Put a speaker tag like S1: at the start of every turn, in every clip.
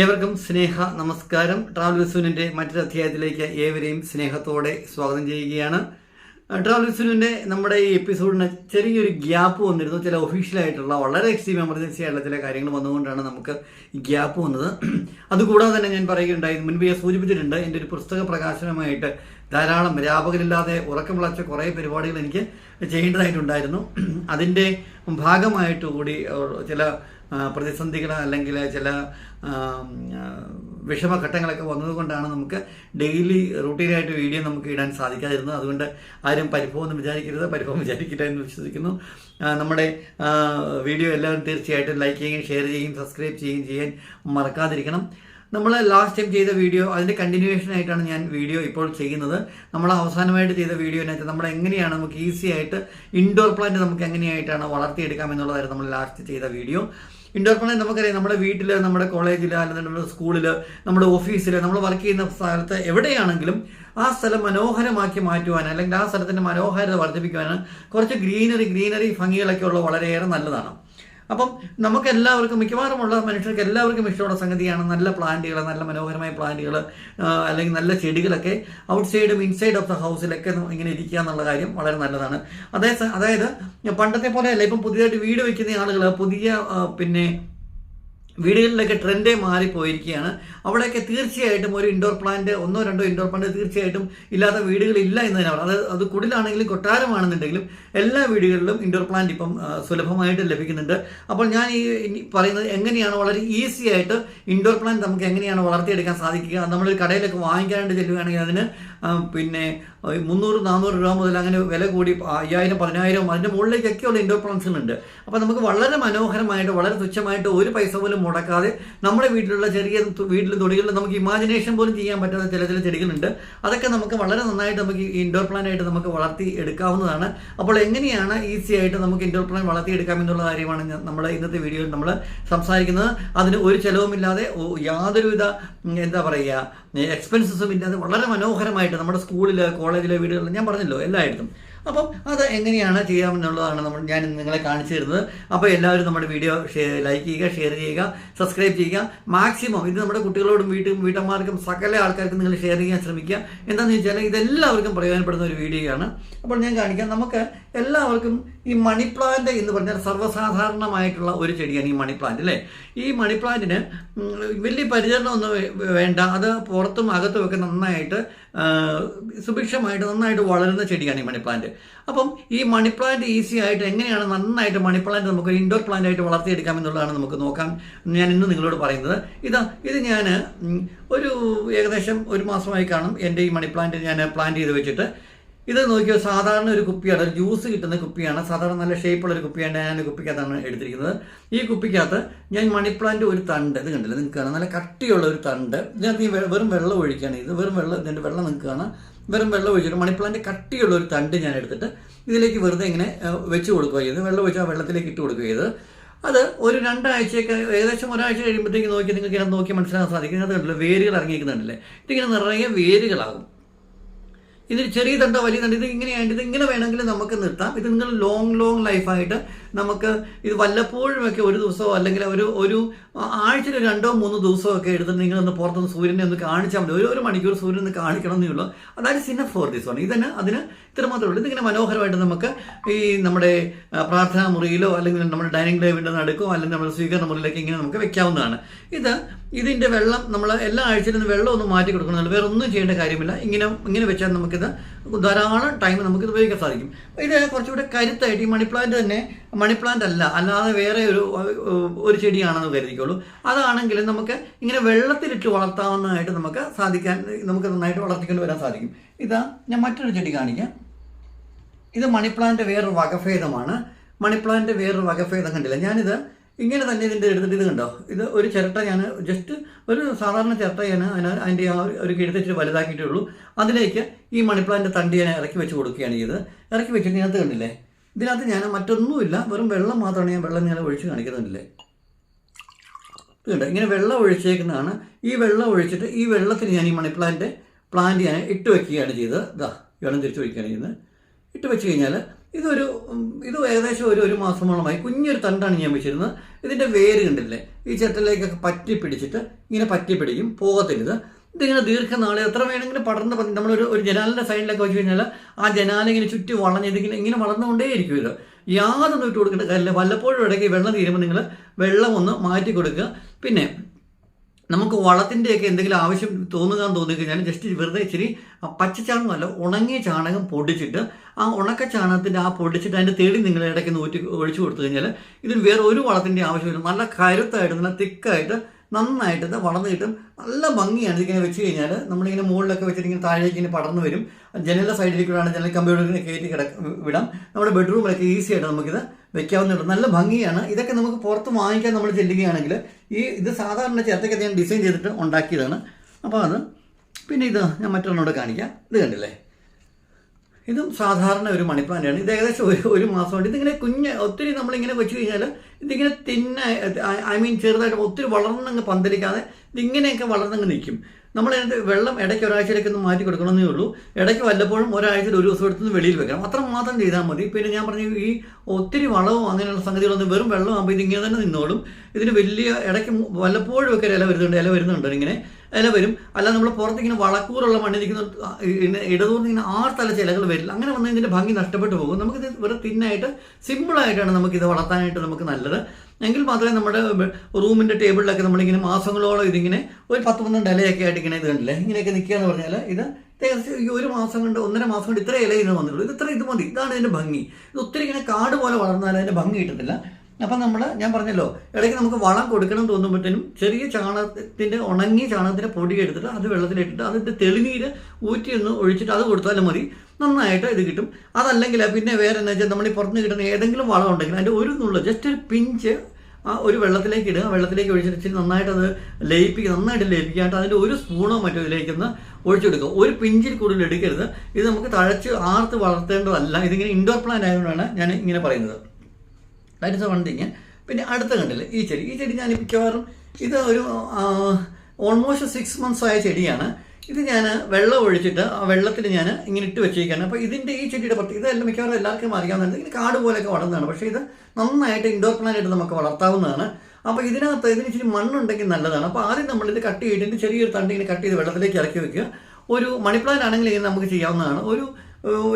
S1: ഏവർക്കും സ്നേഹ നമസ്കാരം. ട്രാവൽ വിസുവിന്റെ മറ്റൊരു അധ്യായത്തിലേക്ക് ഏവരെയും സ്നേഹത്തോടെ സ്വാഗതം ചെയ്യുകയാണ്. ട്രാവൽ വിസുവിന്റെ നമ്മുടെ ഈ എപ്പിസോഡിന് ചെറിയൊരു ഗ്യാപ്പ് വന്നിരുന്നു. ചില ഒഫീഷ്യലായിട്ടുള്ള വളരെ എക്സ്ട്രീം എമർജൻസി ആയിട്ടുള്ള ചില കാര്യങ്ങൾ വന്നുകൊണ്ടാണ് നമുക്ക് ഗ്യാപ്പ് വന്നത്. അതുകൂടാതെ തന്നെ ഞാൻ പറയുകയുണ്ടായി മുൻപ് ഞാൻ സൂചിപ്പിച്ചിട്ടുണ്ട് എന്റെ ഒരു പുസ്തക പ്രകാശനമായിട്ട് ധാരാളം രാപകലില്ലാതെ ഉറക്കം വിളച്ച കുറേ പരിപാടികൾ എനിക്ക് ചെയ്യേണ്ടതായിട്ടുണ്ടായിരുന്നു. അതിന്റെ ഭാഗമായിട്ട് കൂടി ചില പ്രതിസന്ധികൾ അല്ലെങ്കിൽ ചില വിഷമഘട്ടങ്ങളൊക്കെ വന്നതുകൊണ്ടാണ് നമുക്ക് ഡെയിലി റൂട്ടീനായിട്ട് വീഡിയോ നമുക്ക് ഇടാൻ സാധിക്കാതിരുന്നത്. അതുകൊണ്ട് ആരും പരിഭവം വിചാരിക്കരുത്. പരിഭവം വിചാരിക്കില്ല എന്ന് വിശ്വസിക്കുന്നു. നമ്മുടെ വീഡിയോ എല്ലാവരും തീർച്ചയായിട്ടും ലൈക്ക് ചെയ്യുകയും ഷെയർ ചെയ്യുകയും സബ്സ്ക്രൈബ് ചെയ്യുകയും ചെയ്യാൻ മറക്കാതിരിക്കണം. നമ്മൾ ലാസ്റ്റ് ടൈം ചെയ്ത വീഡിയോ അതിന്റെ കണ്ടിന്യൂവേഷൻ ആയിട്ടാണ് ഞാൻ വീഡിയോ ഇപ്പോൾ ചെയ്യുന്നത്. നമ്മൾ അവസാനമായിട്ട് ചെയ്ത വീഡിയോനകത്ത് നമ്മൾ എങ്ങനെയാണ് നമുക്ക് ഈസി ആയിട്ട് ഇൻഡോർ പ്ലാന്റ് നമുക്ക് എങ്ങനെയായിട്ടാണ് വളർത്തിയെടുക്കാം എന്നുള്ളതായിരുന്നു നമ്മൾ ലാസ്റ്റ് ചെയ്ത വീഡിയോ ഇൻഡോർ പ്ലാന്റ് നമുക്കറിയാം നമ്മുടെ വീട്ടിൽ നമ്മുടെ കോളേജിൽ അല്ലെങ്കിൽ നമ്മുടെ സ്കൂളിൽ നമ്മുടെ ഓഫീസിൽ നമ്മൾ വർക്ക് ചെയ്യുന്ന സ്ഥലത്ത് എവിടെയാണെങ്കിലും ആ സ്ഥലം മനോഹരമാക്കി മാറ്റുവാൻ അല്ലെങ്കിൽ ആ സ്ഥലത്തിന്റെ മനോഹാരിത വർദ്ധിപ്പിക്കുവാൻ കുറച്ച് ഗ്രീനറി ഗ്രീനറി ഭംഗികളൊക്കെ ഉള്ള വളരെയേറെ നല്ലതാണ്. അപ്പം നമുക്ക് എല്ലാവർക്കും മിക്കവാറുമുള്ള മനുഷ്യർക്ക് എല്ലാവർക്കും ഇഷ്ടമുള്ള സംഗതിയാണ് നല്ല പ്ലാന്റുകൾ നല്ല മനോഹരമായ പ്ലാന്റുകൾ അല്ലെങ്കിൽ നല്ല ചെടികളൊക്കെ ഔട്ട് സൈഡും ഇൻസൈഡ് ഓഫ് ദ ഹൗസിലൊക്കെ ഇങ്ങനെ ഇരിക്കുക എന്നുള്ള കാര്യം വളരെ നല്ലതാണ്. അതേ അതായത് പണ്ടത്തെ പോലെയല്ല ഇപ്പം പുതിയതായിട്ട് വീട് വയ്ക്കുന്ന ആളുകൾ പുതിയ പിന്നെ വീടുകളിലൊക്കെ ട്രെൻഡേ മാറിപ്പോയിരിക്കുകയാണ്. അവിടെയൊക്കെ തീർച്ചയായിട്ടും ഒരു ഇൻഡോർ പ്ലാന്റ് ഒന്നോ രണ്ടോ ഇൻഡോർ പ്ലാന്റ് തീർച്ചയായിട്ടും ഇല്ലാത്ത വീടുകളില്ല എന്ന് തന്നെ അത് അത് കുടിലാണെങ്കിലും കൊട്ടാരമാണെന്നുണ്ടെങ്കിലും എല്ലാ വീടുകളിലും ഇൻഡോർ പ്ലാന്റ് ഇപ്പം സുലഭമായിട്ട് ലഭിക്കുന്നുണ്ട്. അപ്പോൾ ഞാൻ ഈ പറയുന്നത് എങ്ങനെയാണ് വളരെ ഈസി ആയിട്ട് ഇൻഡോർ പ്ലാന്റ് നമുക്ക് എങ്ങനെയാണ് വളർത്തിയെടുക്കാൻ സാധിക്കുക? നമ്മളൊരു കടയിലൊക്കെ വാങ്ങിക്കാനായിട്ട് ചെല്ലുകയാണെങ്കിൽ അതിന് പിന്നെ മുന്നൂറ് നാനൂറ് രൂപ മുതൽ അങ്ങനെ വില കൂടി അയ്യായിരം പതിനായിരം അതിന്റെ മുകളിലേക്കൊക്കെയുള്ള ഇൻഡോർ ഉണ്ട് അപ്പോൾ നമുക്ക് വളരെ മനോഹരമായിട്ട് വളരെ തുച്ഛമായിട്ട് ഒരു പൈസ പോലും മുടക്കാതെ നമ്മുടെ വീട്ടിലുള്ള ചെറിയ വീട്ടിലും തൊടികളിൽ നമുക്ക് ഇമാജിനേഷൻ പോലും ചെയ്യാൻ പറ്റാത്ത ചില ചില ചെടികളുണ്ട്. അതൊക്കെ നമുക്ക് വളരെ നന്നായിട്ട് നമുക്ക് ഇൻഡോർ പ്ലാന്റ് ആയിട്ട് നമുക്ക് വളർത്തി എടുക്കാവുന്നതാണ്. അപ്പോൾ എങ്ങനെയാണ് ഈസി ആയിട്ട് നമുക്ക് ഇൻഡോർ പ്ലാന്റ് വളർത്തിയെടുക്കാം എന്നുള്ള കാര്യമാണ് നമ്മൾ ഇന്നത്തെ വീഡിയോയിൽ നമ്മൾ സംസാരിക്കുന്നത്. അതിന് ഒരു ചിലവുമില്ലാതെ യാതൊരുവിധ എന്താ പറയുക എക്സ്പെൻസസും ഇല്ലാതെ വളരെ മനോഹരമായിട്ട് നമ്മുടെ സ്കൂളിൽ കോളേജിലെ വീടുകളിൽ ഞാൻ പറഞ്ഞല്ലോ എല്ലായിടത്തും. അപ്പം അത് എങ്ങനെയാണ് ചെയ്യാം എന്നുള്ളതാണ് നമ്മൾ ഞാൻ നിങ്ങളെ കാണിച്ചു തരുന്നത്. അപ്പോൾ എല്ലാവരും നമ്മുടെ വീഡിയോ ലൈക്ക് ചെയ്യുക ഷെയർ ചെയ്യുക സബ്സ്ക്രൈബ് ചെയ്യുക. മാക്സിമം ഇത് നമ്മുടെ കുട്ടികളോടും വീട്ടും വീട്ടമ്മമാർക്കും സകല ആൾക്കാർക്കും നിങ്ങൾ ഷെയർ ചെയ്യാൻ ശ്രമിക്കുക. എന്താണെന്ന് വെച്ചാൽ ഇതെല്ലാവർക്കും പ്രയോജനപ്പെടുന്ന ഒരു വീഡിയോയാണ് അപ്പോൾ ഞാൻ കാണിക്കാം. നമുക്ക് എല്ലാവർക്കും ഈ മണി പ്ലാന്റ് എന്ന് പറഞ്ഞാൽ സർവസാധാരണമായിട്ടുള്ള ഒരു ചെടിയാണ് ഈ മണി പ്ലാന്റ് അല്ലേ? ഈ മണി പ്ലാന്റിന് വലിയ പരിചരണമൊന്നും വേണ്ട. അത് പുറത്തും അകത്തും ഒക്കെ നന്നായിട്ട് സുഭിക്ഷമായിട്ട് നന്നായിട്ട് വളരുന്ന ചെടിയാണ് ഈ മണി പ്ലാന്റ് അപ്പം ഈ മണി പ്ലാന്റ് ഈസി ആയിട്ട് എങ്ങനെയാണ് നന്നായിട്ട് മണി പ്ലാന്റ് നമുക്ക് ഇൻഡോർ പ്ലാന്റ് ആയിട്ട് വളർത്തിയെടുക്കാം എന്നുള്ളതാണ് നമുക്ക് നോക്കാൻ ഞാൻ ഇന്ന് നിങ്ങളോട് പറയുന്നത്. ഇതാ ഇത് ഞാൻ ഒരു ഏകദേശം ഒരു മാസമായി കാണും. എന്റെ ഈ മണി പ്ലാന്റ് ഞാൻ പ്ലാന്റ് ചെയ്ത് വെച്ചിട്ട് ഇത് നോക്കിയാൽ സാധാരണ ഒരു കുപ്പിയാണ് ഒരു ജ്യൂസ് കിട്ടുന്ന കുപ്പിയാണ് സാധാരണ നല്ല ഷേപ്പുള്ള ഒരു കുപ്പിയാണ് ഞാൻ കുപ്പിക്കകത്താണ് എടുത്തിരിക്കുന്നത്. ഈ കുപ്പിക്കകത്ത് ഞാൻ മണി പ്ലാന്റ് ഒരു തണ്ട് ഇത് കണ്ടില്ല നിങ്ങൾക്ക് കാണാം നല്ല കട്ടിയുള്ള ഒരു തണ്ട്. ഇതിനകത്ത് ഈ വെറും വെള്ളം ഒഴിക്കുകയാണ് ഇത് വെറും വെള്ളം ഇതിന്റെ വെള്ളം നിങ്ങൾക്ക് കാണാം. വെറും വെള്ളം ഒഴിച്ചിട്ട് മണി പ്ലാന്റ് കട്ടിയുള്ള ഒരു തണ്ട് ഞാൻ എടുത്തിട്ട് ഇതിലേക്ക് വെറുതെ ഇങ്ങനെ വെച്ച് കൊടുക്കുക ചെയ്ത് വെള്ളം ഒഴിച്ച് ആ വെള്ളത്തിലേക്ക് ഇട്ട് കൊടുക്കുക ചെയ്ത് അത് ഒരു രണ്ടാഴ്ചയൊക്കെ ഏകദേശം ഒരാഴ്ച കഴിയുമ്പോഴത്തേക്ക് നോക്കി നിങ്ങൾക്ക് ഇങ്ങനെ നോക്കി മനസ്സിലാക്കാൻ സാധിക്കും. അത് കണ്ടില്ലേ വേരുകൾ ഇറങ്ങിയിരിക്കുന്നുണ്ടല്ലേ? ഇതിങ്ങനെ നിറയെ വേരുകളാകും. ഇതിന് ചെറിയ തണ്ട വലിയ തണ്ട ഇത് ഇങ്ങനെയായിട്ട് ഇത് ഇങ്ങനെ വേണമെങ്കിൽ നമുക്ക് നിർത്താം. ഇത് നിങ്ങൾ ലോങ് ലോങ് ലൈഫായിട്ട് നമുക്ക് ഇത് വല്ലപ്പോഴുമൊക്കെ ഒരു ദിവസമോ അല്ലെങ്കിൽ ഒരു ഒരു ആഴ്ചയിൽ രണ്ടോ മൂന്നോ ദിവസമോ ഒക്കെ എടുത്തിട്ട് നിങ്ങളൊന്ന് പുറത്തുനിന്ന് സൂര്യനെ ഒന്ന് കാണിച്ചാൽ മതി. ഒരു ഒരു മണിക്കൂർ സൂര്യനെ ഒന്ന് കാണിക്കണം എന്നേ അതായത് സിന ഫോർ ദിസ് വൺ ഇതന്നെ അതിന് ഇത്ര മാത്രമേ ഉള്ളൂ. ഇതിങ്ങനെ മനോഹരമായിട്ട് നമുക്ക് ഈ നമ്മുടെ പ്രാർത്ഥനാ മുറിയിലോ അല്ലെങ്കിൽ നമ്മുടെ ഡൈനിങ് ടേബിളിന്റെ നടുക്കോ അല്ലെങ്കിൽ നമ്മുടെ സ്വീകരണ മുറിയിലേക്ക് ഇങ്ങനെ നമുക്ക് വെക്കാവുന്നതാണ്. ഇത് ഇതിന്റെ വെള്ളം നമ്മൾ എല്ലാ ആഴ്ചയിലും വെള്ളം ഒന്ന് മാറ്റി കൊടുക്കണമെന്നില്ല വേറെ ഒന്നും ചെയ്യേണ്ട കാര്യമില്ല. ഇങ്ങനെ ഇങ്ങനെ വെച്ചാൽ നമുക്കിത് ധാരാളം ടൈം നമുക്കിത് ഉപയോഗിക്കാൻ സാധിക്കും. ഇത് കുറച്ചുകൂടെ കരുത്തായിട്ട് ഈ മണി പ്ലാന്റ് തന്നെ മണി പ്ലാന്റ് അല്ല അല്ലാതെ വേറെ ഒരു ഒരു ചെടിയാണെന്ന് കരുതിക്കോളൂ. അതാണെങ്കിൽ നമുക്ക് ഇങ്ങനെ വെള്ളത്തിലിട്ട് വളർത്താവുന്നതായിട്ട് നമുക്ക് സാധിക്കാൻ നമുക്ക് നന്നായിട്ട് വളർത്തിക്കൊണ്ട് വരാൻ സാധിക്കും. ഇതാ ഞാൻ മറ്റൊരു ചെടി കാണിക്കാം. ഇത് മണി പ്ലാന്റ് വേറൊരു വകഭേദമാണ്. മണി പ്ലാന്റ് വേറൊരു വകഭേദം കണ്ടില്ല? ഞാനിത് ഇങ്ങനെ തന്നെ ഇതിന്റെ എടുത്തിട്ട് ഇത് കണ്ടോ? ഇത് ഒരു ചിരട്ട ഞാൻ ജസ്റ്റ് ഒരു സാധാരണ ചിരട്ടയാണ് അതിന് അതിന്റെ ആ ഒരു കിഴുത്തിട്ട് വലുതാക്കിയിട്ടേ ഉള്ളൂ. അതിലേക്ക് ഈ മണി പ്ലാന്റ് തണ്ടി ഞാൻ ഇറക്കി വെച്ച് കൊടുക്കുകയാണ് ചെയ്തത്. ഇറക്കി വെച്ചിട്ട് ഇതിനകത്ത് കണ്ടില്ലേ? ഇതിനകത്ത് ഞാൻ മറ്റൊന്നുമില്ല വെറും വെള്ളം മാത്രമാണ് ഞാൻ വെള്ളം ഇങ്ങനെ ഒഴിച്ച് കാണിക്കുന്നില്ലേ ഇതുണ്ട്. ഇങ്ങനെ വെള്ളം ഒഴിച്ചേക്കുന്നതാണ്. ഈ വെള്ളം ഒഴിച്ചിട്ട് ഈ വെള്ളത്തിന് ഞാൻ ഈ മണി പ്ലാന്റ് പ്ലാന്റ് ഞാൻ ഇട്ട് വെക്കുകയാണ് ചെയ്തത്. ഇതാ വെള്ളം തിരിച്ച് വയ്ക്കുകയാണ് ചെയ്യുന്നത്. ഇട്ട് വെച്ച് കഴിഞ്ഞാൽ ഇതൊരു ഇത് ഏകദേശം ഒരു ഒരു മാസമോളമായി കുഞ്ഞൊരു തണ്ടാണ് ഞാൻ വെച്ചിരുന്നത്. ഇതിന്റെ വേര് കണ്ടില്ലേ? ഈ ചെത്തലേക്കൊക്കെ പറ്റി പിടിച്ചിട്ട് ഇങ്ങനെ പറ്റി പിടിക്കും പോകത്തില്ല ഇതിങ്ങനെ ദീർഘനാൾ എത്ര വേണമെങ്കിലും പടർന്ന് പറഞ്ഞു നമ്മളൊരു ഒരു ജനാലിന്റെ സൈഡിലൊക്കെ വെച്ച് കഴിഞ്ഞാൽ ആ ജനാല ഇങ്ങനെ ചുറ്റി വളഞ്ഞ് ഇതിങ്ങനെ ഇങ്ങനെ വളർന്നുകൊണ്ടേയിരിക്കും ഇത്. യാതൊന്നും ഇട്ട് കൊടുക്കേണ്ട കാര്യമില്ല വല്ലപ്പോഴും ഇടയ്ക്ക് വെള്ളം തീരുമ്പോൾ നിങ്ങൾ വെള്ളം ഒന്ന് മാറ്റി കൊടുക്കുക. പിന്നെ നമുക്ക് വളത്തിന്റെയൊക്കെ എന്തെങ്കിലും ആവശ്യം തോന്നുക എന്ന് തോന്നി കഴിഞ്ഞാൽ ജസ്റ്റ് വെറുതെ ഇച്ചിരി പച്ചച്ചാണകമല്ല ഉണങ്ങിയ ചാണകം പൊടിച്ചിട്ട് ആ ഉണക്ക ചാണകത്തിന്റെ ആ പൊടിച്ചിട്ട് അതിന്റെ തേടി നിങ്ങൾ ഇടയ്ക്ക് നൂറ്റി ഒഴിച്ചു കൊടുത്തു കഴിഞ്ഞാൽ ഇതിന് വേറെ ഒരു വളത്തിന്റെ ആവശ്യമില്ല. നല്ല കരുത്തായിട്ട് നല്ല തിക്കായിട്ട് നന്നായിട്ട് ഇത് വളർന്നു കിട്ടും നല്ല ഭംഗിയാണ് ഇതിങ്ങനെ വെച്ച് കഴിഞ്ഞാൽ നമ്മളിങ്ങനെ മുകളിലൊക്കെ വെച്ചിട്ട് ഇങ്ങനെ താഴേക്ക് ഇങ്ങനെ പടർന്നു വരും. ജനലിന്റെ സൈഡിലേക്കൂടാണ് ജനൽ കമ്പ്യൂട്ടറിനെ കയറ്റി കിട വിടാം. നമ്മുടെ ബെഡ്റൂമിലൊക്കെ ഈസി ആയിട്ട് നമുക്കിത് വെക്കാവുന്നതാണ് നല്ല ഭംഗിയാണ്. ഇതൊക്കെ നമുക്ക് പുറത്ത് വാങ്ങിക്കാൻ നമ്മൾ ചെല്ലുകയാണെങ്കിൽ ഈ ഇത് സാധാരണ ചേർത്തൊക്കെ ഞാൻ ഡിസൈൻ ചെയ്തിട്ട് ഉണ്ടാക്കിയതാണ്. അപ്പോൾ അത് പിന്നെ ഇത് ഞാൻ മറ്റൊരെണ്ണോട് കാണിക്കാം. ഇത് കണ്ടില്ലേ? ഇതും സാധാരണ ഒരു മണിപ്ലാന്റാണ് ഇത് ഏകദേശം ഒരു ഒരു മാസം കൊണ്ട് ഇതിങ്ങനെ കുഞ്ഞ് ഒത്തിരി നമ്മളിങ്ങനെ വെച്ച് കഴിഞ്ഞാൽ ഇതിങ്ങനെ തിന്ന ഐ മീൻ ചെറുതായിട്ട് ഒത്തിരി വളർന്നങ്ങ് പന്തലിക്കാതെ ഇതിങ്ങനെയൊക്കെ വളർന്നങ്ങ് നിൽക്കും. നമ്മൾ അതിന്റെ വെള്ളം ഇടയ്ക്ക് ഒരാഴ്ചയിലേക്ക് ഒന്ന് മാറ്റി കൊടുക്കണമെന്നേ ഉള്ളൂ. ഇടയ്ക്ക് വല്ലപ്പോഴും ഒരാഴ്ചയിൽ ഒരു ദിവസം എടുത്തുനിന്ന് വെളിയിൽ വെക്കണം. അത്ര മാത്രം ചെയ്താൽ മതി. പിന്നെ ഞാൻ പറഞ്ഞു ഈ ഒത്തിരി വളവും അങ്ങനെയുള്ള സംഗതികളൊന്നും വെറും വെള്ളം ആകുമ്പോൾ ഇതിങ്ങനെ തന്നെ നിന്നോളും. ഇതിന് വലിയ ഇടയ്ക്ക് വല്ലപ്പോഴും ഒക്കെ ഇല വരുന്നുണ്ട് ഇല വരുന്നുണ്ട് ഇങ്ങനെ. ഇല വരും. അല്ല നമ്മൾ പുറത്തിങ്ങനെ വളക്കൂറുള്ള മണ്ണിരിക്കുന്ന ഇടതൂർന്ന് ഇങ്ങനെ ആർത്തല ചിലകൾ വരില്ല. അങ്ങനെ വന്ന് ഇതിന്റെ ഭംഗി നഷ്ടപ്പെട്ടു പോകും. നമുക്കിത് വെറുതെ തിന്നായിട്ട് സിമ്പിളായിട്ടാണ് നമുക്കിത് വളർത്താനായിട്ട് നമുക്ക് നല്ലത്. എങ്കിൽ മാത്രമേ നമ്മുടെ റൂമിന്റെ ടേബിളിലൊക്കെ നമ്മളിങ്ങനെ മാസങ്ങളോളം ഇതിങ്ങനെ ഒരു പത്ത് പന്ത്രണ്ട് ഇലയൊക്കെ ആയിട്ട് ഇങ്ങനെ ഇത് കണ്ടില്ലേ? ഇങ്ങനെയൊക്കെ നിൽക്കുക എന്ന് പറഞ്ഞാൽ ഇത് ഈ ഒരു മാസം കൊണ്ട് ഒന്നര മാസം കൊണ്ട് ഇത്ര ഇല ഇതിന് വന്നിട്ടുള്ളൂ. ഇത് ഇത്ര ഇത് മതി. ഇതാണ് ഇതിന്റെ ഭംഗി. ഇത് ഒത്തിരി ഇങ്ങനെ കാട് പോലെ വളർന്നാൽ അതിന്റെ ഭംഗി കിട്ടത്തില്ല. അപ്പം നമ്മൾ ഞാൻ പറഞ്ഞല്ലോ ഇടയ്ക്ക് നമുക്ക് വളം കൊടുക്കണം തോന്നുമ്പോഴത്തേനും ചെറിയ ചാണകത്തിന്റെ ഉണങ്ങിയ ചാണകത്തിന്റെ പൊടി എടുത്തിട്ട് അത് വെള്ളത്തിലിട്ടിട്ട് അതിന്റെ തെളിനീര് ഊറ്റി ഒന്ന് ഒഴിച്ചിട്ട് അത് കൊടുത്താലും മതി. നന്നായിട്ട് ഇത് കിട്ടും. അതല്ലെങ്കിൽ പിന്നെ വേറെ എന്നാ വെച്ചാൽ നമ്മൾ ഈ പുറത്തുനിന്ന് കിട്ടുന്ന ഏതെങ്കിലും വളം ഉണ്ടെങ്കിൽ അതിന്റെ ഒരു നുള്ള ജസ്റ്റ് ഒരു പിഞ്ച് ആ ഒരു വെള്ളത്തിലേക്ക് ഇടുക. വെള്ളത്തിലേക്ക് ഒഴിച്ചിട്ട് നന്നായിട്ട് അത് ലയിപ്പിക്കുക നന്നായിട്ട് ലയിപ്പിക്കാണ്ട് അതിന്റെ ഒരു സ്പൂണോ മറ്റോ ഇതിലേക്കൊന്ന് ഒഴിച്ചെടുക്കുക. ഒരു പിഞ്ചിൽ കൂടുതൽ എടുക്കരുത്. ഇത് നമുക്ക് തഴച്ച് ആർത്ത് വളർത്തേണ്ടതല്ല. ഇതിങ്ങനെ ഇൻഡോർ പ്ലാൻ ആയതുകൊണ്ടാണ് ഞാൻ ഇങ്ങനെ പറയുന്നത്. ദാറ്റ് ഇസ് വൺ തിങ് പിന്നെ അടുത്ത കണ്ടില്ല ഈ ചെടി. ഈ ചെടി ഞാൻ മിക്കവാറും ഇത് ഒരു ഓൾമോസ്റ്റ് സിക്സ് മന്ത്സ് ആയ ചെടിയാണ്. ഇത് ഞാൻ വെള്ളം ഒഴിച്ചിട്ട് ആ വെള്ളത്തിൽ ഞാൻ ഇങ്ങനെ ഇട്ട് വെച്ചിരിക്കുകയാണ്. അപ്പോൾ ഇതിന്റെ ഈ ചെടിയുടെ പ്രത്യേകത ഇതെല്ലാം മിക്കവാറും എല്ലാവർക്കും അറിയാവുന്നതാണ്. ഇങ്ങനെ കാട് പോലെയൊക്കെ വളർന്നതാണ്. പക്ഷേ ഇത് നന്നായിട്ട് ഇൻഡോർ പ്ലാൻ ആയിട്ട് നമുക്ക് വളർത്താവുന്നതാണ്. അപ്പോൾ ഇതിനകത്ത് ഇതിന് ഇച്ചിരി മണ്ണുണ്ടെങ്കിൽ നല്ലതാണ്. അപ്പോൾ ആദ്യം നമ്മളിത് കട്ട് ചെയ്തിട്ട് ചെറിയൊരു തണ്ട് ഇങ്ങനെ കട്ട് ചെയ്ത് വെള്ളത്തിലേക്ക് ഇറക്കി വെക്കുക. ഒരു മണിപ്ലാൻ ആണെങ്കിൽ ഇത് നമുക്ക് ചെയ്യാവുന്നതാണ്. ഒരു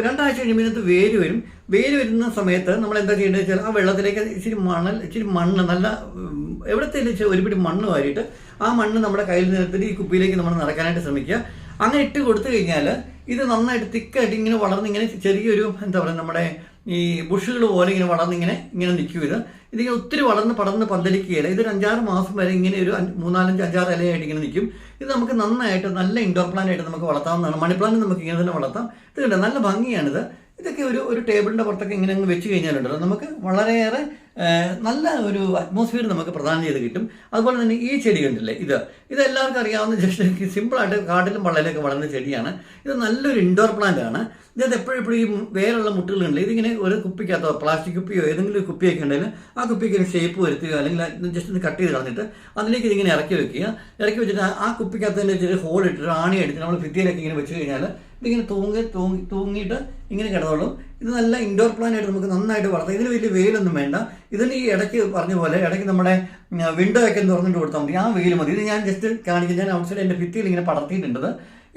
S1: രണ്ടാഴ്ച കഴിയുമ്പോൾ ഇതിനകത്ത് വേര് വരും. വേര് വരുന്ന സമയത്ത് നമ്മൾ എന്താ ചെയ്യേണ്ടത് വെച്ചാൽ ആ വെള്ളത്തിലേക്ക് ഇച്ചിരി മണൽ ഇച്ചിരി മണ്ണ് നല്ല എവിടത്തെ ഒരു പിടി മണ്ണ് വാരിയിട്ട് ആ മണ്ണ് നമ്മുടെ കയ്യിൽ നിന്നെടുത്തിട്ട് ഈ കുപ്പിയിലേക്ക് നമ്മൾ നടക്കാനായിട്ട് ശ്രമിക്കുക. അങ്ങനെ ഇട്ട് കൊടുത്തു കഴിഞ്ഞാൽ ഇത് നന്നായിട്ട് തിക്കായിട്ട് ഇങ്ങനെ വളർന്ന് ഇങ്ങനെ ചെറിയൊരു എന്താ പറയുക നമ്മുടെ ഈ ബുഷുകൾ പോലെ ഇങ്ങനെ വളർന്നിങ്ങനെ ഇങ്ങനെ നിൽക്കും ഇത്. ഇതിങ്ങനെ ഒത്തിരി വളർന്ന് പടർന്ന് പന്തലിക്കുകയാണ്. ഇതൊരു അഞ്ചാറ് മാസം വരെ ഇങ്ങനെ ഒരു മൂന്നാലഞ്ച് അഞ്ചാറ് ഇലയായിട്ട് ഇങ്ങനെ നിൽക്കും. ഇത് നമുക്ക് നന്നായിട്ട് നല്ല ഇൻഡോർ പ്ലാന്റ് ആയിട്ട് നമുക്ക് വളർത്താവുന്നതാണ്. മണി പ്ലാന്റ് നമുക്ക് ഇങ്ങനെ തന്നെ വളർത്താം. ഇത് കണ്ടോ? നല്ല ഭംഗിയാണിത്. ഇതൊക്കെ ഒരു ഒരു ടേബിളിന്റെ പുറത്തൊക്കെ ഇങ്ങനെ അങ്ങ് വെച്ച് കഴിഞ്ഞാലുണ്ടല്ലോ. നമുക്ക് വളരെയേറെ നല്ല ഒരു അറ്റ്മോസ്ഫിയർ നമുക്ക് പ്രദാനം ചെയ്ത് കിട്ടും. അതുപോലെ തന്നെ ഈ ചെടി കണ്ടില്ലേ? ഇത്. ഇത് എല്ലാവർക്കും അറിയാവുന്ന ജസ്റ്റ് സിമ്പിളായിട്ട് കാട്ടിലും വള്ളയിലൊക്കെ വളരുന്ന ചെടിയാണ്. ഇത് നല്ലൊരു ഇൻഡോർ പ്ലാന്റ് ആണ്. ഇതിനകത്ത് എപ്പോഴും എപ്പോഴും ഈ വേറുള്ള മുട്ടുകളുണ്ട് ഇതിങ്ങനെ ഒരു കുപ്പിക്കകത്തോ പ്ലാസ്റ്റിക് കുപ്പിയോ ഏതെങ്കിലും ഒരു കുപ്പിയൊക്കെ ഉണ്ടെങ്കിൽ ആ കുപ്പിക്ക് ഒരു ഷേപ്പ് വരുത്തുകയോ അല്ലെങ്കിൽ ജസ്റ്റ് ഒന്ന് കട്ട് ചെയ്ത് കളഞ്ഞിട്ട് അതിലേക്ക് ഇതിങ്ങനെ ഇറക്കി വെക്കുക. ഇറക്കി വെച്ചിട്ട് ആ- ആ കുപ്പിക്കകത്ത് തന്നെ ചെറിയ ഹോൾ ഇട്ടിട്ട് ആണി എടുത്ത് നമ്മൾ ഭിത്തിയിലൊക്കെ ഇങ്ങനെ വെച്ച് കഴിഞ്ഞാൽ ഇതിങ്ങനെ തൂങ്ങി തൂങ്ങി തൂങ്ങിയിട്ട് ഇങ്ങനെ കിടന്നോളും. ഇത് നല്ല ഇൻഡോർ പ്ലാൻ ആയിട്ട് നമുക്ക് നന്നായിട്ട് വളർത്താം. ഇതിന് വലിയ വെയിലൊന്നും വേണ്ട. ഇതിന് ഈ ഇടയ്ക്ക് പറഞ്ഞ പോലെ ഇടയ്ക്ക് നമ്മുടെ വിൻഡോ ഒക്കെ തുറന്നിട്ട് കൊടുത്താൽ മതി. ആ വെയിൽ മതി. ഇത് ഞാൻ ജസ്റ്റ് കാണിക്കും ഞാൻ ഔട്ട്സൈഡ് എന്റെ ഭിത്തിയിൽ ഇങ്ങനെ പടർത്തിയിട്ടുണ്ട്.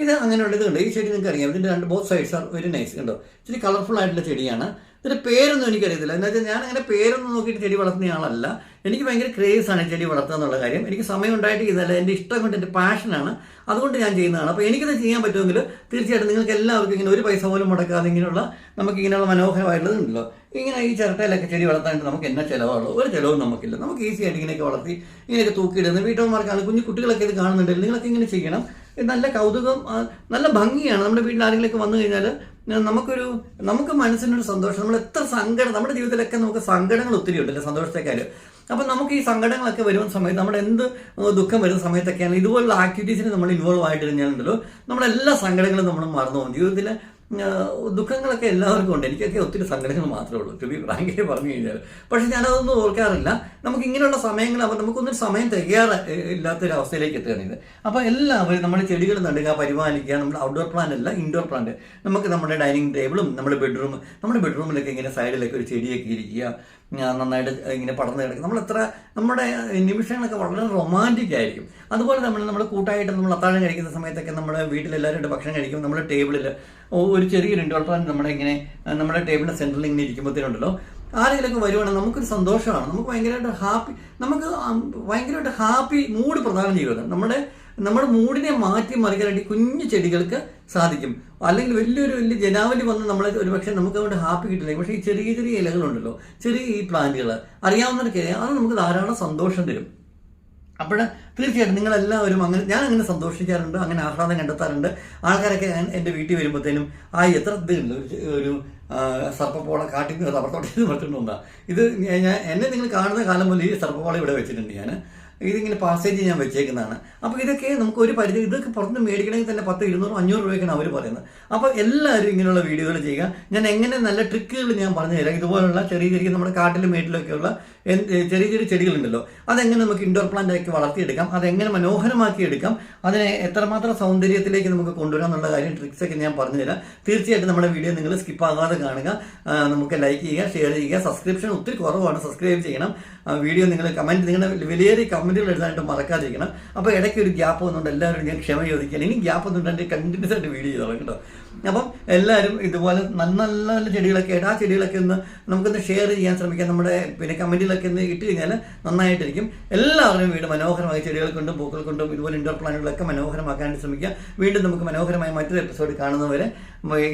S1: ഇത് അങ്ങനെയുള്ള ഇതുണ്ട്. ഈ ചെടി നിങ്ങൾക്ക് അറിയാം ഇതിന്റെ രണ്ട് both sides are very nice കണ്ടോ? ഇച്ചിരി കളർഫുൾ ആയിട്ടുള്ള ചെടിയാണ്. ഇതിന്റെ പേരൊന്നും എനിക്കറിയത്തില്ല. എന്ന് വെച്ചാൽ ഞാൻ അങ്ങനെ പേരൊന്നും നോക്കിയിട്ട് ചെടി വളർത്തുന്ന ആളല്ല. എനിക്ക് ഭയങ്കര ക്രേസ് ആണ് ചെടി വളർത്തുക എന്നുള്ള കാര്യം. എനിക്ക് സമയം ഉണ്ടായിട്ട് ഇതല്ല. എന്റെ ഇഷ്ടം കൊണ്ട് എന്റെ പാഷനാണ്. അതുകൊണ്ട് ഞാൻ ചെയ്യുന്നതാണ്. അപ്പോൾ എനിക്കത് ചെയ്യാൻ പറ്റുമെങ്കിൽ തീർച്ചയായിട്ടും നിങ്ങൾക്ക് എല്ലാവർക്കും ഇങ്ങനെ ഒരു പൈസ പോലും മുടക്കാതെ ഇങ്ങനെയുള്ള നമുക്ക് ഇങ്ങനെയുള്ള മനോഹരമായിട്ടുള്ളതുണ്ടല്ലോ ഇങ്ങനെ ഈ ചിരട്ടയിലൊക്കെ ചെടി വളർത്താനായിട്ട് നമുക്ക് എന്നാ ചിലവുള്ളൂ ഒരു ചിലവും നമുക്കില്ല. നമുക്ക് ഈസി ആയിട്ട് ഇങ്ങനെയൊക്കെ വളർത്തി ഇങ്ങനെയൊക്കെ തൂക്കിയിടുന്നത്. വീട്ടമ്മമാർക്കാണ് കുഞ്ഞു കുട്ടികളൊക്കെ ഇത് കാണുന്നുണ്ടെങ്കിൽ നിങ്ങളൊക്കെ ഇങ്ങനെ ചെയ്യണം. നല്ല കൗതുകം നല്ല ഭംഗിയാണ്. നമ്മുടെ വീട്ടിൽ ആരെങ്കിലുമൊക്കെ വന്നു കഴിഞ്ഞാൽ നമുക്കൊരു നമുക്ക് മനസ്സിനൊരു സന്തോഷം. നമ്മൾ എത്ര സങ്കടം നമ്മുടെ ജീവിതത്തിലൊക്കെ നമുക്ക് സങ്കടങ്ങൾ ഒത്തിരി ഉണ്ടല്ലോ സന്തോഷത്തെക്കാര് അപ്പം നമുക്ക് ഈ സങ്കടങ്ങളൊക്കെ വരുന്ന സമയത്ത് നമ്മുടെ എന്ത് ദുഃഖം വരുന്ന സമയത്തൊക്കെയാണ് ഇതുപോലുള്ള ആക്ടിവിറ്റീസിന് നമ്മൾ ഇൻവോൾവ് ആയിട്ട് കഴിഞ്ഞാലുണ്ടല്ലോ നമ്മുടെ എല്ലാ സങ്കടങ്ങളും നമ്മൾ മറന്നു പോകും. ജീവിതത്തിൽ ദുഃഖങ്ങളൊക്കെ എല്ലാവർക്കും ഉണ്ട്. എനിക്കൊക്കെ ഒത്തിരി സങ്കടങ്ങൾ മാത്രമേ ഉള്ളൂ. ചെറിയ ബി പറഞ്ഞു കഴിഞ്ഞാൽ. പക്ഷേ ഞാനതൊന്നും ഓർക്കാറില്ല. നമുക്ക് ഇങ്ങനെയുള്ള സമയങ്ങൾ അപ്പോൾ നമുക്കൊന്നും സമയം തികയാറ് ഇല്ലാത്തൊരു അവസ്ഥയിലേക്ക് എത്തുകയാണ് ഇത്. അപ്പോൾ എല്ലാവരും നമ്മൾ ചെടികൾ നടുക പരിപാലിക്കുക നമ്മുടെ ഔട്ട്ഡോർ പ്ലാന്റ് അല്ല ഇൻഡോർ പ്ലാന്റ് നമുക്ക് നമ്മുടെ ഡൈനിങ് ടേബിളും നമ്മുടെ ബെഡ്റൂം നമ്മുടെ ബെഡ്റൂമിലൊക്കെ ഇങ്ങനെ സൈഡിലൊക്കെ ഒരു ചെടിയൊക്കെ ഇരിക്കുക നന്നായിട്ട് ഇങ്ങനെ പടർന്നു കിടക്കും നമ്മൾ എത്ര നമ്മുടെ നിമിഷങ്ങളൊക്കെ വളരെ റൊമാന്റിക് ആയിരിക്കും. അതുപോലെ നമ്മൾ നമ്മൾ കൂട്ടായിട്ട് നമ്മൾ അത്താഴം കഴിക്കുന്ന സമയത്തൊക്കെ നമ്മുടെ വീട്ടിലെല്ലാവരും ഭക്ഷണം കഴിക്കും. നമ്മുടെ ടേബിളിൽ ഒരു ചെറിയൊരു ഇൻഡോർ പ്ലാന്റ് നമ്മുടെ ഇങ്ങനെ നമ്മുടെ ടേബിളിന്റെ സെന്ററിൽ ഇങ്ങനെ ഇരിക്കുമ്പോഴത്തേനുണ്ടല്ലോ ആരെങ്കിലൊക്കെ വരുവാണെങ്കിൽ നമുക്കൊരു സന്തോഷമാണ്. നമുക്ക് ഭയങ്കരമായിട്ട് ഹാപ്പി നമുക്ക് ഭയങ്കരമായിട്ട് ഹാപ്പി മൂഡ് പ്രധാനം ചെയ്യുന്നത് നമ്മുടെ നമ്മുടെ മൂഡിനെ മാറ്റി മറിക്കാനായിട്ട് കുഞ്ഞു ചെടികൾക്ക് സാധിക്കും. അല്ലെങ്കിൽ വലിയൊരു വലിയ ജനാവലി വന്ന് നമ്മളെ ഒരു പക്ഷേ നമുക്ക് അതുകൊണ്ട് ഹാപ്പി കിട്ടില്ല. പക്ഷേ ഈ ചെറിയ ചെറിയ ഇലകളുണ്ടല്ലോ. ചെറിയ ഈ പ്ലാന്റുകൾ അറിയാവുന്നവർക്ക് അത് നമുക്ക് ധാരാളം സന്തോഷം തരും. അപ്പോൾ തീർച്ചയായിട്ടും നിങ്ങളെല്ലാവരും അങ്ങനെ ഞാൻ അങ്ങനെ സന്തോഷിക്കാറുണ്ട് അങ്ങനെ ആഹ്ലാദം കണ്ടെത്താറുണ്ട്. ആൾക്കാരൊക്കെ ഞാൻ എന്റെ വീട്ടിൽ വരുമ്പോഴത്തേനും ആ എത്ര ഇതുണ്ട്? ഒരു- സർപ്പപ്പോള കാട്ടിൽ നിന്ന് റബ്ബർത്തോട്ടത്തിൽ പറ്റുന്നു ഇത് ഞാൻ എന്നെ നിങ്ങൾ കാണുന്ന കാലം മുതൽ ഈ സർപ്പപ്പോള ഇവിടെ വെച്ചിട്ടുണ്ട് ഞാൻ. ഇതിങ്ങനെ പാസേജ് ഞാൻ വെച്ചേക്കുന്നതാണ്. അപ്പോൾ ഇതൊക്കെ നമുക്ക് ഒരു പരിധി ഇതൊക്കെ പുറത്തുനിന്ന് മേടിക്കണമെങ്കിൽ തന്നെ പത്ത് ഇരുന്നൂറ് അഞ്ഞൂറ് രൂപയ്ക്കാണ് അവർ പറയുന്നത്. അപ്പോൾ എല്ലാവരും ഇങ്ങനെയുള്ള വീഡിയോകൾ ചെയ്യുക. ഞാൻ എങ്ങനെ നല്ല ട്രിക്കുകൾ ഞാൻ പറഞ്ഞു തരാം. ഇതുപോലുള്ള ചെറിയ ചെറിയ നമ്മുടെ കാട്ടിലും മേട്ടിലൊക്കെയുള്ള ചെറിയ ചെറിയ ചെടികളുണ്ടല്ലോ. അതെങ്ങനെ നമുക്ക് ഇൻഡോർ പ്ലാന്റ് ആക്കി വളർത്തിയെടുക്കാം? അതെങ്ങനെ മനോഹരമാക്കി എടുക്കാം അതിനെ എത്രമാത്രം സൗന്ദര്യത്തിലേക്ക് നമുക്ക് കൊണ്ടുവരാം എന്നുള്ള കാര്യം ട്രിക്സ് ഒക്കെ ഞാൻ പറഞ്ഞുതരാം. തീർച്ചയായിട്ടും നമ്മുടെ വീഡിയോ നിങ്ങൾ സ്കിപ്പ് ആകാതെ കാണുക. നമുക്ക് ലൈക്ക് ചെയ്യുക ഷെയർ ചെയ്യുക. സബ്സ്ക്രിപ്ഷൻ ഒത്തിരി കുറവാണ്. സബ്സ്ക്രൈബ് ചെയ്യണം. വീഡിയോ നിങ്ങൾ കമന്റ് നിങ്ങളുടെ വലിയ കമന്റുകൾ എഴുതാനായിട്ട് മറക്കാതിരിക്കണം. അപ്പോൾ ഇടയ്ക്ക് ഒരു ഗ്യാപ്പ് വന്നുകൊണ്ട് എല്ലാവരും ഞാൻ ക്ഷമ ചോദിക്കുകയാണ്. ഇനി ഗ്യാപ്പ് വന്നിട്ടുണ്ടെങ്കിൽ കണ്ടിന്യൂസ് ആയിട്ട് വീഡിയോ ചെയ്തോളാം കേട്ടോ. അപ്പം എല്ലാവരും ഇതുപോലെ നല്ല നല്ല നല്ല ചെടികളൊക്കെ ആയിട്ട് ആ ചെടികളൊക്കെ ഒന്ന് നമുക്കൊന്ന് ഷെയർ ചെയ്യാൻ ശ്രമിക്കാം. നമ്മുടെ പിന്നെ കമന്റിലൊക്കെ ഒന്ന് ഇട്ട് കഴിഞ്ഞാൽ നന്നായിട്ടിരിക്കും. എല്ലാവരും വീട് മനോഹരമായി ചെടികൾ കൊണ്ടും പൂക്കൾ കൊണ്ടും ഇതുപോലെ ഇൻഡോർ പ്ലാന്റുകളൊക്കെ മനോഹരമാക്കാനായിട്ട് ശ്രമിക്കുക വീണ്ടും നമുക്ക് മനോഹരമായ മറ്റൊരു എപ്പിസോഡ് കാണുന്നവരെ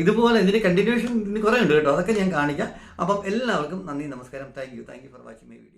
S1: ഇതുപോലെ ഇതിന്റെ കണ്ടിന്യൂഷൻ ഇതിന് കുറേ ഉണ്ട് കേട്ടോ. അതൊക്കെ ഞാൻ കാണിക്കാം. അപ്പം എല്ലാവർക്കും നന്ദി നമസ്കാരം. Thank you thank you for watching my video